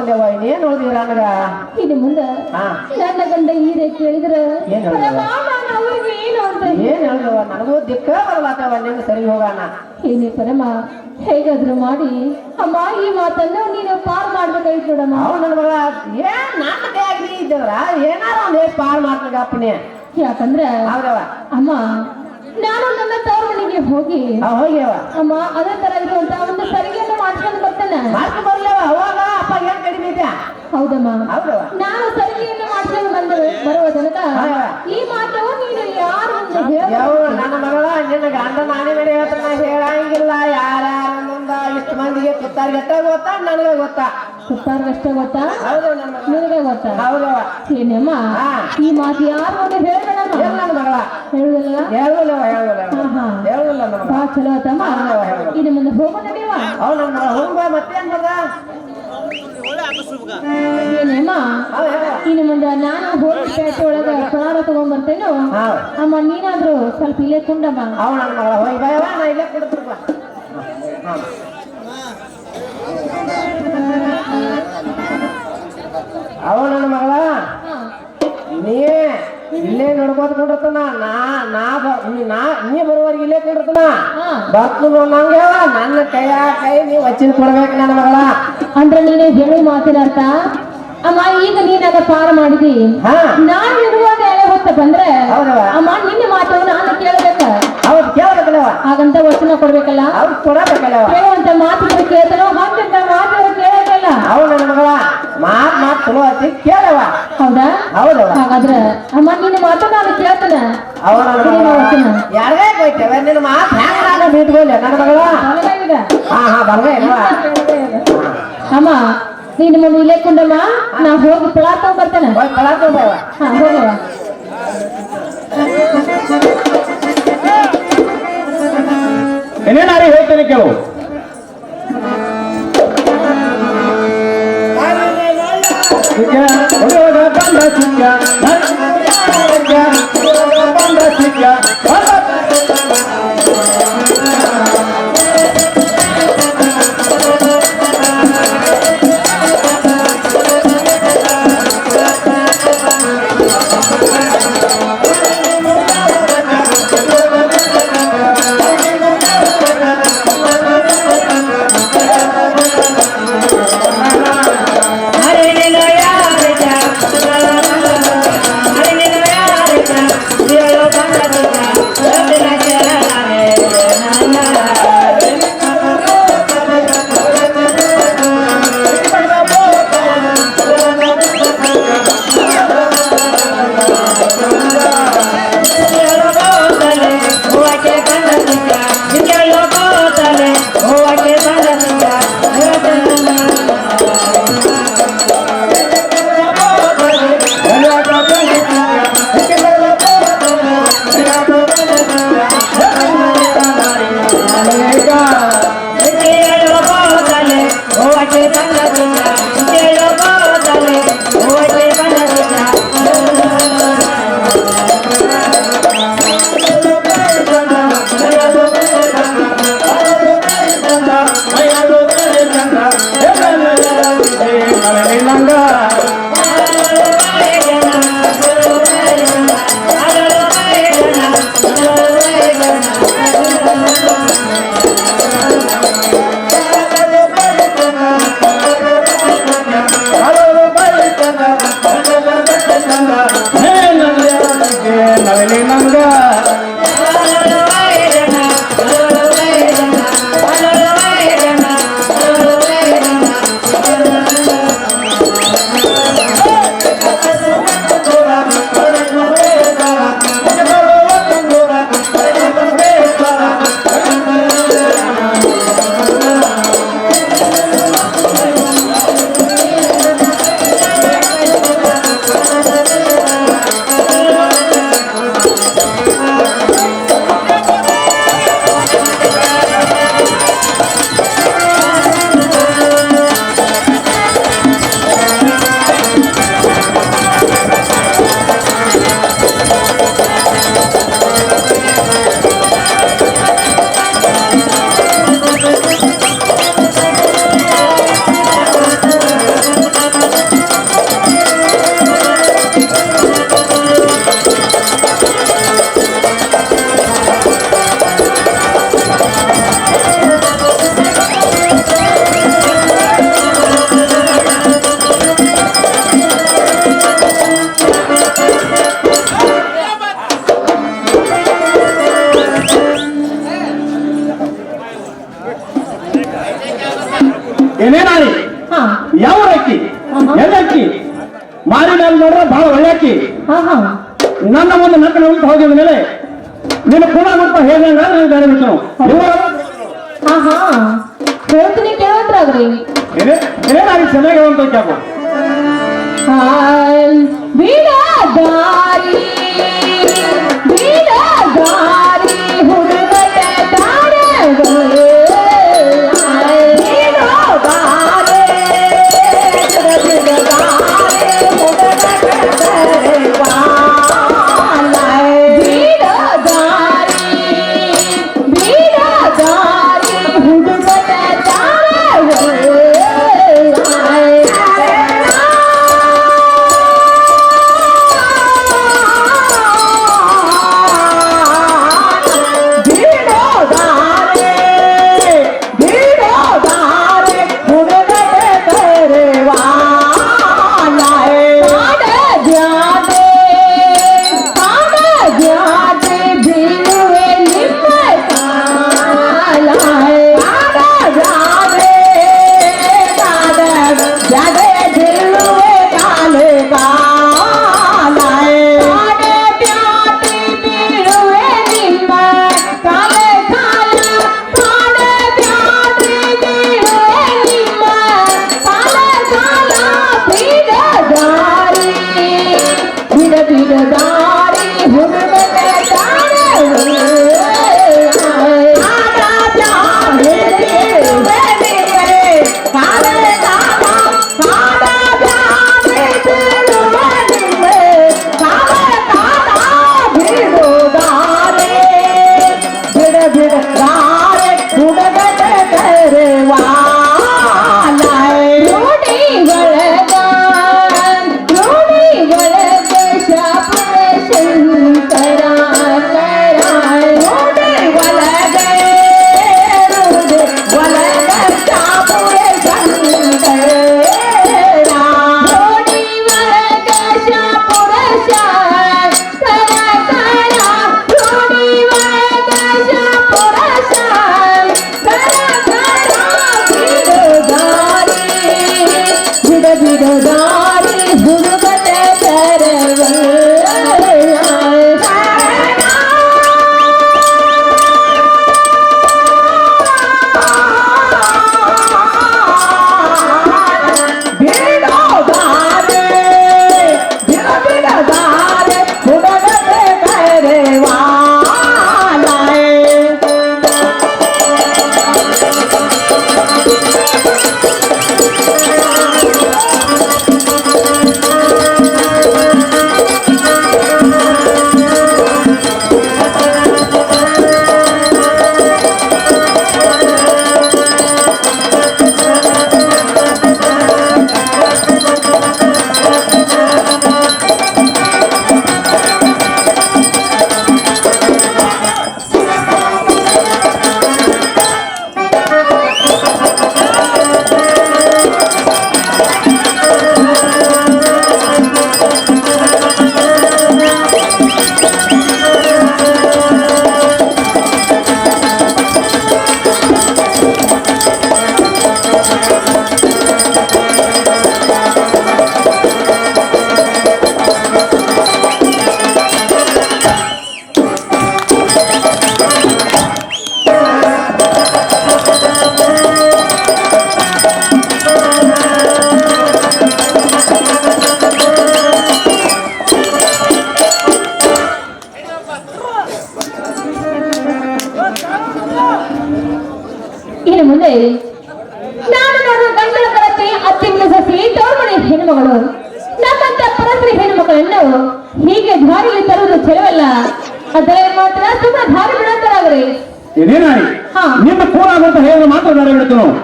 ಬಂದೇವ ಇನ್ನೇನ್ ಉಳಿದಿರ ನನಗ ಇನ್ನು ಮುಂದೆ ನನ್ನ ಗಂಡ ಹೇಳಿದ್ರು? ಏನು ಏನ್ ಹೇಳಿದವ ನನಗೂ ದಿಕ್ಕ ಬರಲಾತವ ನಿನ್ನ ಸರಿ ಹೋಗೋಣ. ಏನೇ ಪರಮ ಹೇಗಾದ್ರೂ ಮಾಡಿ. ಅಮ್ಮ ಈ ಮಾತನ್ನು ನೀನು ಪಾರ್ ಮಾಡ್ಬೇಕಾಯ್ತು ನೋಡಮ್ಮ. ಅವ್ ನನ್ನ ಮಗ. ಏನ್ ಇದ್ದವ್ರ? ಏನಾರ ಒಂದ್ ಯಾಕಂದ್ರೆ ಅಮ್ಮ ನಾನು ನನ್ನ ತವ್ರ ಮನೆಗೆ ಹೋಗಿ ಹೋಗ್ಯವ ಅಮ್ಮ ಅದೇ ತರ ಇರುವಂತ ಒಂದು ಸರಿಗೆಯನ್ನು ಮಾಡ್ಕೊಂಡು ಬರ್ತೇನೆ. ಮಾಡ್ಕೊಂಡ್ ಬರ್ಲವ ಅವಾಗ ಹೌದಮ್ಮ. ಹೌದು. ನಾನು ಸರಿಗೆಯನ್ನು ಮಾಡ್ಕೊಂಡು ಬಂದು ಬರುವ ತನಕ ಈ ಮಾತು ನೀನು ಯಾರು ಮುಂದೆ ಹೇಳ ನನ್ನ ಮಗಳ ನಿನ್ನ ಗಂಡ ನಾನೇ ನಡಿ ಹೇಳ್ತಾನ ಹೇಳಂಗಿಲ್ಲ. ಯಾರ್ಯಾರ ಮುಂದ ಇಷ್ಟು ಮಂದಿಗೆ ಕುತ್ತಾರ್ಗೆ ಎಷ್ಟ ಗೊತ್ತಾ? ನನಗೆ ಗೊತ್ತಾ. ಸುತ್ತಾರ್ಗಷ್ಟೇ ಗೊತ್ತಾ? ಹೌದು ನಿನಗೆ ಗೊತ್ತಾ? ಹೌದು. ಏನಮ್ಮ? ಈ ಮಾತು ಯಾರು ಮುಂದೆ ಹೇಳ್ಬೇಡಮ್ಮ? ಏನ್ ನನ್ನ ಮಗಳ. ಹೇಳುದಿಲ್ಲ? ಹೇಳುದಿಲ್ಲ. ಹೇಳುದಿಲ್ಲ. ಬಾ ಚಲೋ ಆತಮ್ಮ. ಇನ್ನು ಮುಂದೆ ಹೋಗೋ ನನ್ನ ಬರ್ದ ಏನಮ್ಮ ಇನ್ನು ಮುಂದೆ ನಾನು ಹೋಗಿ ಒಳಗ ಪುನಾರ ಅಮ್ಮ ನೀನಾದ್ರೂ ಸ್ವಲ್ಪ ಇಲ್ಲೇ ಕುಂಡಮ್ಮ. ಇಲ್ಲೇ ಕೊಡ್ತೀನಿ ಅವ ನನ್ನ ಮಗಳ. ನೀ ಇಲ್ಲೇ ನೋಡ್ಕೋತ ಕೊಡಿರ್ತಾನ ನಾ ನಾ ನೀ- ನಾ ಬರುವವರೆಗೆ ಇಲ್ಲೇ ಕೊಡಿರ್ತಾನ. ಹಾ. ಬರ್ತು ನಂಗೆ ನನ್ನ ಕೈಯ ಕೈ ನೀವು ಹಚ್ಚಿನ ಕೊಡ್ಬೇಕು ನನ್ನ ಮಗಳ. ಅಂದ್ರೆ ನೀನು ಹೇಳಿ ಮಾತಿನ ಅರ್ಥ? ಅಮ್ಮ ಈಗ ನೀನಾಗ ಪಾರ ಮಾಡಿದಿ. ನಾನು ಇರುವಾಗ ಎಲೆ ಹೊತ್ತ ಬಂದ್ರೆ ಅಮ್ಮ ನಿನ್ನ ಮಾತು ನಾನು ಕೇಳಬೇಕ. ಅವ್ರು ಕೇಳಬೇಕಲ್ಲ ಹಾಗಂತ ವಚನ ಕೊಡ್ಬೇಕಲ್ಲ? ಅವ್ರು ಕೊಡಬೇಕಲ್ಲ ಕೇಳುವಂತ ಮಾತು ಕೇಳ್ತಾರೋ ಹಾಗಂತ ಮಾತು ಕೇಳಬೇಕಲ್ಲ ಅವ್ ನನ್ನ ಮಗಳ. ಮಾತ್ ಮಾತ್ ಚಲೋ ಐತಿ ಕೇಳವ ಹೌದಾ? ಹೌದವ ಹಾಗಾದ್ರೆ ಅಮ್ಮ ನಿನ್ನ ಮಾತು ನಾನು ಕೇಳ್ತೇನೆ. ಯಾರೇ ಕೊಯ್ತೇವೆ ನಿನ್ನ ಮಾತು ಹೆಂಗ ನಾನು ಬಿಟ್ಕೊಳ್ಳಿ ನನ್ನ ಮಗಳ? ಹಾ ಹಾ ಇಲ್ವಾ ಅಮ್ಮ ನೀನು ಮುಂದೆ ಇಲ್ಲೇ ಕುಂಡಮ್ಮ ನಾ ಹೋಗಿ ಪಳಾ ಬರ್ತೇನೆ ತೊಂಬವ ಹಾ ಹೋಗವ ಏನೇನಾರಿ ಹೇಳ್ತೇನೆ ಕೇಳು. ಏನೇನಾರಿ? ಯಾವ ಅಕ್ಕಿ ಎಲ್ಲ ಅಕ್ಕಿ ಮಾರಿ ಮೇಲೆ ನೋಡ್ರೆ ಬಹಳ ಒಳ್ಳೆ ಅಕ್ಕಿ ನನ್ನ ಒಂದು ನಕ್ಕನ ಉಳಿತು ಹೋಗಿದ ಮೇಲೆ ನಿನ್ನ ಪುನಃ ಗೊತ್ತ ಹೇಗಂದ್ರೆ ನಾನು ಬೇರೆ ಬಿಟ್ಟು ಹೇಳ್ತೀನಿ ಏನೇನಾರಿ ಚೆನ್ನಾಗಿ ಹೇಳುವಂತ ಕ್ಯಾಬ್ ಬಿಡ ದಾರಿ ಬಿಡ ದಾರಿ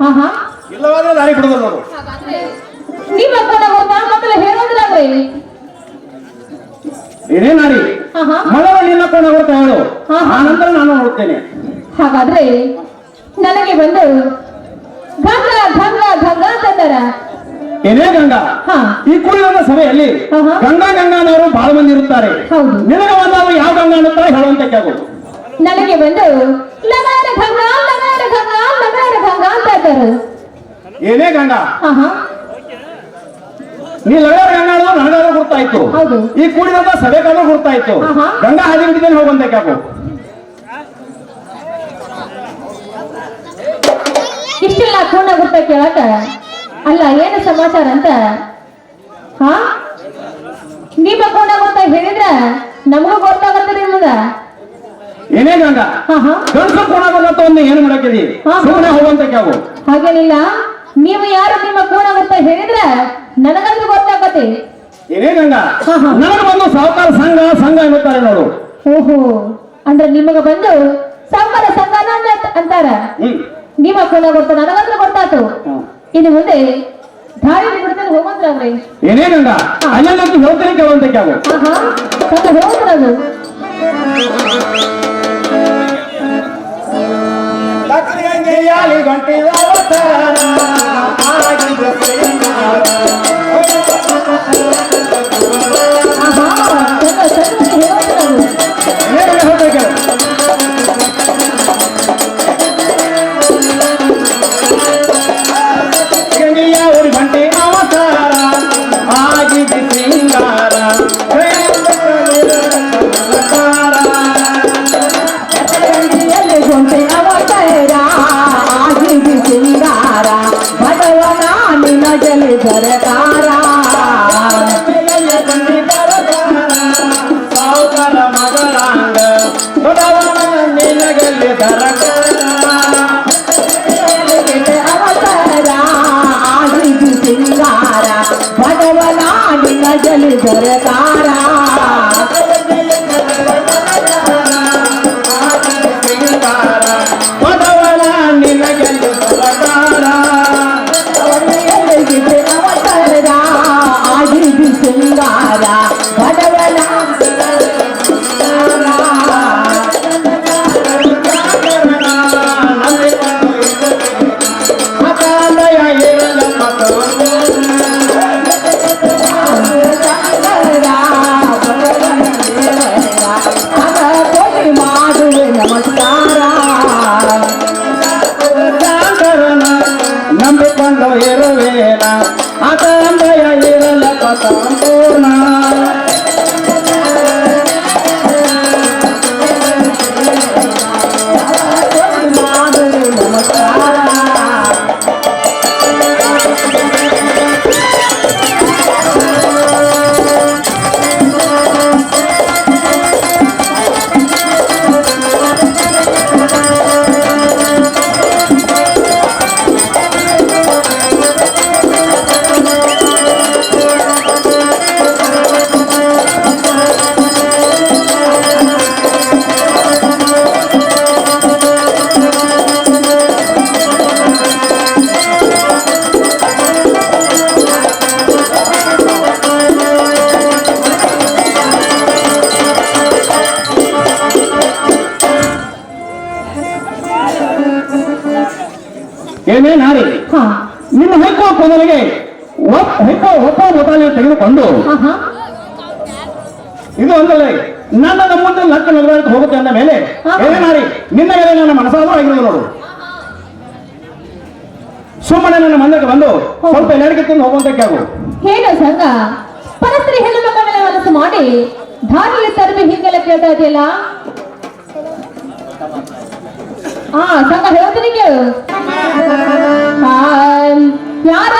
ಹಾ ಹಾ ಇಲ್ಲವಾದ್ರೆ ದಾರಿ ಬಿಡೋದು ನೋಡು. ನಿಮ್ಮ ಅಕ್ಕನ ಹೋದ ಮಕ್ಕಳು ಹೇಳೋದಿಲ್ಲಾಗ್ರಿ ಇದೇ ನಾರಿ ಹಾ ಹಾ ಮಳವ ನಿನ್ನ ಕೋಣ ಬರ್ತಾ ಹೇಳು. ಹಾ. ಆ ನಂತರ ನಾನು ನೋಡ್ತೇನೆ. ಹಾಗಾದ್ರೆ ನನಗೆ ಬಂದು ಗಂಗ ಗಂಗ ಗಂಗ ಅಂತಂದಾರ ಏನೇ ಗಂಗಾ. ಹಾ. ಈ ಕುಳಿತ ಸಭೆಯಲ್ಲಿ ಗಂಗಾ ಗಂಗಾ ಅನ್ನೋರು ಬಹಳ ಮಂದಿ ಇರುತ್ತಾರೆ. ಹೌದು. ನಿನಗೆ ಬಂದಾಗ ಯಾವ ಗಂಗಾ ಅನ್ನುತ್ತಾರೆ ಹೇಳುವಂತ ಕೇಳು. ನನಗೆ ಬಂದು ಏನೇ ಹಾ ನೀ ಲಗಡ ಗಂಡ ನನಗಾದ್ರೂ ಗುರ್ತಾಯ್ತು. ಈ ಕೂಡಿದಂತ ಸಭೆಗಾದ್ರೂ ಗುರ್ತಾಯ್ತು. ಗಂಡ ಹಾದಿ ಬಿಟ್ಟಿದ್ದೇನೆ ಹೋಗಂತ ಕಾಕು. ಇಷ್ಟೆಲ್ಲ ಪೂರ್ಣ ಗುರ್ತ ಕೇಳಕ ಅಲ್ಲ ಏನು ಸಮಾಚಾರ ಅಂತ? ಹಾ? ನಿಮ್ಮ ಪೂರ್ಣ ಗುರ್ತ ಹೇಳಿದ್ರ? ನಮಗೂ ಗೊತ್ತಾಗತ್ತೆ ನಿಮಗ ಏನೇ ಗಂಗಾ ಹಾ ಹಾ ಗಂಡಸರು ಕೋಣ ಬಂದಂತ ಒಂದು ಏನು ಮಾಡಕ್ಕಿದಿ. ಸುಮ್ಮನೆ ಹೋಗಂತ ಕ್ಯಾವು. ಹಾಗೇನಿಲ್ಲ ನೀವು ಯಾರು ನಿಮ್ಮ ಕೋಣ ಅಂತ ಹೇಳಿದ್ರೆ ನನಗಂತೂ ಗೊತ್ತಾಗತ್ತೆ. ಏನೇ ಗಂಗಾ ನಾನು ಒಂದು ನನಗೆ ಬಂದು ಸಾವುಕಾರ ಸಂಘ ಸಂಘ ಎನ್ನುತ್ತಾರೆ ನೋಡು. ಓಹೋ ಅಂದ್ರೆ ನಿಮಗ ಬಂದು ಸಹಕಾರ ಸಂಘನ ಅಂತ- ಅಂತಾರ? ನಿಮ್ಮ ಕೋಣ ಗೊತ್ತ ನನಗಂತೂ ಗೊತ್ತಾತು. ಇನ್ನು ಮುಂದೆ ದಾರಿ ಬಿಡ್ತಾರೆ ಹೋಗಂದ್ರವ್ರಿ ಏನೇ ಗಂಗಾ ಅಲ್ಲಂತೂ ಹೇಳ್ತೇನೆ ಕೇಳುವಂತ ಯಾಕೋ ಆಹಾ గంగయాలి గంటి అవతారా चल दरदा ಏನೇ ನಾರಿ ಹಾ ನಿನ್ನ ಹೈಕೋ ಒಪ್ ಹೈಕೋ ಒಪ್ಪ ಮೊಬೈಲ್ ತೆಗೆದುಕೊಂಡು ಇದು ಒಂದಲ್ಲ ನನ್ನ ನಮ್ಮಂತ ಲಕ್ಕ ನಗರಕ್ಕೆ ಹೋಗುತ್ತೆ ಅಂದ ಮೇಲೆ. ಏನೇ ನಾರಿ ನಿನ್ನ ಮೇಲೆ ನನ್ನ ಮನಸ್ಸಾದ್ರೂ ಆಗಿರೋದು ನೋಡು. ಸುಮ್ಮನೆ ನನ್ನ ಮಂದಕ್ಕೆ ಬಂದು ಸ್ವಲ್ಪ ಎಲ್ಲಿಗೆ ತಿಂದು ಹೋಗುವಂತಕ್ಕೆ ಆಗು. ಹೇಳು ಸಂಘ ಪರಸ್ತ್ರೀ ಹೆಣ್ಣು ಮಕ್ಕಳ ಮನಸ್ಸು ಮಾಡಿ ದಾರಿಯಲ್ಲಿ ತರಬಿ ಹಿಂಗೆಲ್ಲ ಕೇಳ್ತಾ ಇದೆಯಲ್ಲ? ಹಾ ಸಂಘ ಹೇಳ್ತೀನಿ ಕೇಳು ಆ, ಯಾರೋ ಸಣ್ಣ ಪೋರ ಬಂದ